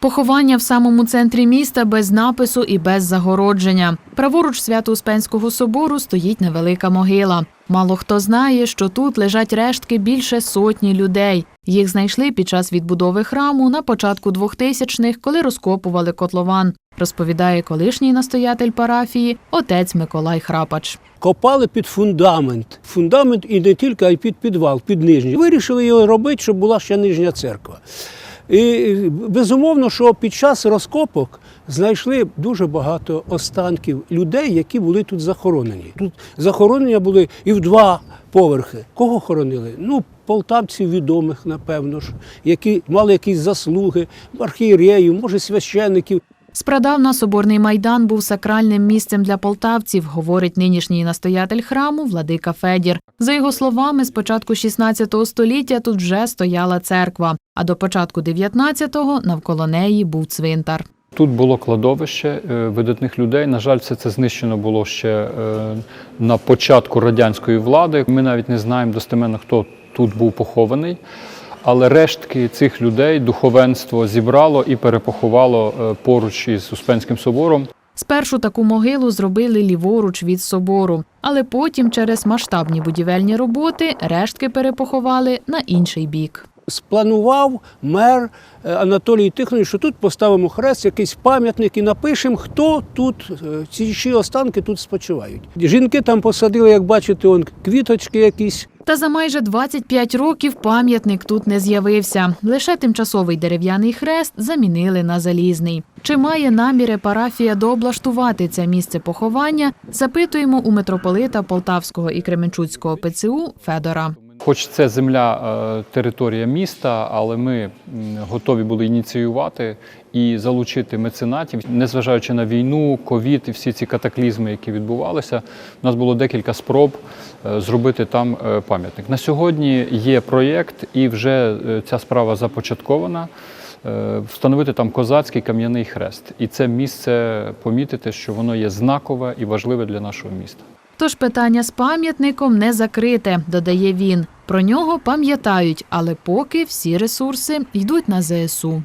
Поховання в самому центрі міста без напису і без загородження. Праворуч Свято-Успенського собору стоїть невелика могила. Мало хто знає, що тут лежать рештки більше сотні людей. Їх знайшли під час відбудови храму на початку 2000-х, коли розкопували котлован, розповідає колишній настоятель парафії отець Миколай Храпач. Копали під фундамент. Фундамент і не тільки, а й під підвал, під нижній. Вирішили його робити, щоб була ще нижня церква. І безумовно, що під час розкопок знайшли дуже багато останків людей, які були тут захоронені. Тут захоронення були і в два поверхи. Кого хоронили? Ну, полтавців відомих, напевно ж, які мали якісь заслуги, архієреїв, може, священиків. Спрадавна соборний майдан був сакральним місцем для полтавців, говорить нинішній настоятель храму Владика Федір. За його словами, з початку 16 століття тут вже стояла церква, а до початку 19-го навколо неї був цвинтар. Тут було кладовище е, видатних людей. На жаль, все це знищено було ще е, на початку радянської влади. Ми навіть не знаємо достеменно, хто тут був похований. Але рештки цих людей духовенство зібрало і перепоховало е, поруч із Успенським собором. Спершу таку могилу зробили ліворуч від собору, але потім через масштабні будівельні роботи рештки перепоховали на інший бік. Спланував мер е, Анатолій Тихонович, що тут поставимо хрест, якийсь пам'ятник і напишемо, хто тут, е, ці чиї останки тут спочивають. Жінки там посадили, як бачите, он квіточки якісь. Та за майже 25 років пам'ятник тут не з'явився. Лише тимчасовий дерев'яний хрест замінили на залізний. Чи має наміри парафія дооблаштувати це місце поховання? Запитуємо у митрополита Полтавського і Кременчуцького ПЦУ Федора. Хоч це земля, е, територія міста, але ми готові були ініціювати і залучити меценатів, незважаючи на війну, ковід і всі ці катаклізми, які відбувалися. У нас було декілька спроб е, зробити там е, пам'ятник. На сьогодні є проєкт, і вже ця справа започаткована. Встановити там козацький кам'яний хрест, і це місце помітити, що воно є знакове і важливе для нашого міста. Тож питання з пам'ятником не закрите, додає він. Про нього пам'ятають, але поки всі ресурси йдуть на ЗСУ.